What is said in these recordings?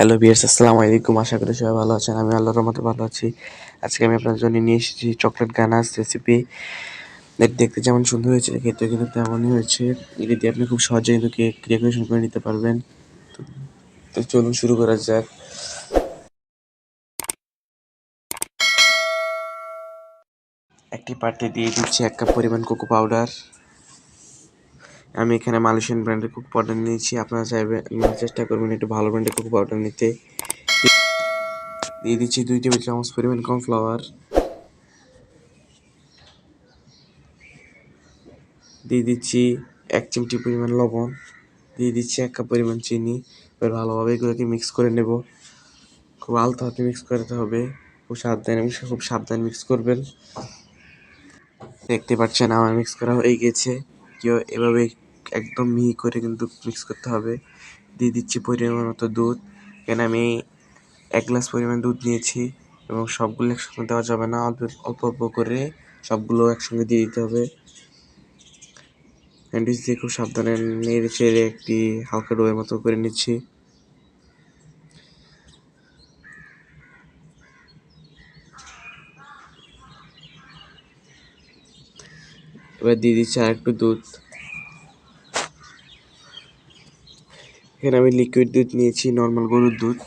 Hello বিয়ার্স আসসালামু আলাইকুম। আশা করি সবাই ভালো আছেন। আমি আল্লাহর রহমতে ভালো আছি। আজকে আমি আপনার জন্য নিয়ে এসেছি চকলেট গানাস রেসিপি দেখতে যেমন সুন্দর হয়েছে খেতে কিন্তু তেমনই হয়েছে। এটি দিয়ে আপনি খুব সহজে কিন্তু কেক ডেকোরেশন করে নিতে পারবেন। তো- চলুন শুরু করা যাক। একটি পাত্রে দিয়ে দিচ্ছি এক কাপ পরিমাণ কোকো পাউডার আমি এখানে মালয়েশিয়ান ব্র্যান্ডের কোকো পাউডার নিয়েছি, আপনারা চাইবেন চেষ্টা করবেন একটু ভালো ব্র্যান্ডের কোকো পাউডার নিতে। দিয়ে দিচ্ছি দুই টেবিল চামচ পরিমাণ কর্নফ্লাওয়ার দিয়ে দিচ্ছি এক চিমটি পরিমাণ লবণ। দিয়ে দিচ্ছি এক কাপ পরিমাণ চিনি। এবার ভালোভাবে এগুলোকে মিক্স করে নেব। খুব আলতো হাতে মিক্স করতে হবে। খুব সাবধানে খুব সাবধানে মিক্স করবেন। দেখতে পাচ্ছেন আমার মিক্স করা হয়ে গেছে। কেউ এভাবে একদম মিহি করে কিন্তু মিক্স করতে হবে। দিয়ে দিচ্ছি পরিমাণ মতো দুধ। এখানে আমি এক গ্লাস পরিমাণ দুধ নিয়েছি এবং সবগুলো একসঙ্গে দেওয়া যাবে না। অল্প অল্প অল্প করে সবগুলো একসঙ্গে দিয়ে দিতে হবে। স্যান্ডউইচ দিয়ে খুব সাবধানে নেড়ে চেড়ে একটি হালকা ডোয়ের মতো করে নিচ্ছি। এবার দিয়ে দিচ্ছি আর একটু দুধ। এখানে আমি লিকুইড দুধ নিয়েছি নর্মাল গরুর দুধ।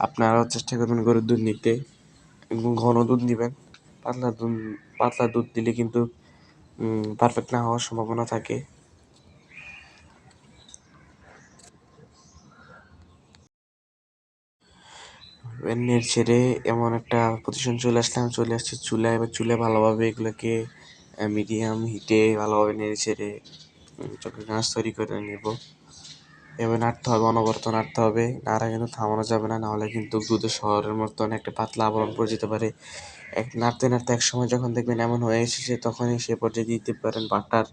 আপনারাও চেষ্টা করবেন গরুর দুধ নিতে। এবং ঘন দুধ নেবেন। পাতলা দুধ পাতলা দুধ দিলে কিন্তু পারফেক্ট না হওয়ার সম্ভাবনা থাকে। নেড়ে ছেড়ে এমন একটা পজিশন চলে আসলাম, চলে আসছে চুলায়। এবার চুলায় ভালোভাবে এগুলোকে মিডিয়াম হিটে ভালোভাবে নেড়ে ছেড়ে গাছ তৈরি করে নেব। এবার নাড়তে হবে, অনবরত নাড়তে হবে। নাড়া কিন্তু থামানো যাবে না, নাহলে কিন্তু দুধের শহরের মতন একটা পাতলা আবরণ পড়ে যেতে পারে। এক, নাড়তে নাড়তে এক সময় যখন দেখবেন এমন হয়ে এসেছে, তখনই সে পর্যায়ে দিতে পারেন বাটার।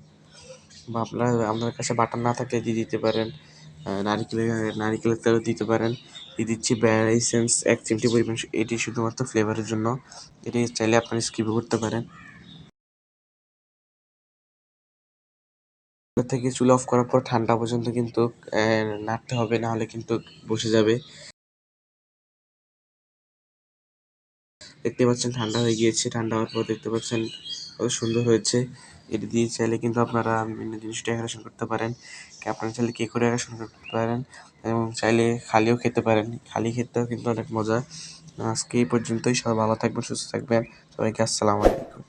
বা আপনার আপনার কাছে বাটার না থাকলে দিয়ে দিতে পারেন নারিকেলের নারিকেলের তেলও দিতে পারেন। দিয়ে দিচ্ছি ব্যারাইসেন্স এক চিমটি পরিমাণ, এটি শুধুমাত্র ফ্লেভারের জন্য। এটি চাইলে আপনারা স্কিপও করতে পারেন। থেকে চুলা অফ করার পর ঠান্ডা পর্যন্ত কিন্তু নাড়তে হবে না হলে কিন্তু বসে যাবে। দেখতে পাচ্ছেন ঠান্ডা হয়ে গিয়েছে, ঠান্ডা হওয়ার পর দেখতে পাচ্ছেন কত সুন্দর হয়েছে। এটি দিয়ে চাইলে কিন্তু আপনারা বিভিন্ন জিনিস ডেকোরেশন করতে পারেন। আপনারা চাইলে কেকও ডেকোরেশন করতে পারেন। এবং চাইলে খালিও খেতে পারেন। খালি খেতেও কিন্তু অনেক মজা। আজকে এই পর্যন্তই। সবাই ভালো থাকবেন, সুস্থ থাকবেন। সবাইকে আসসালামু আলাইকুম।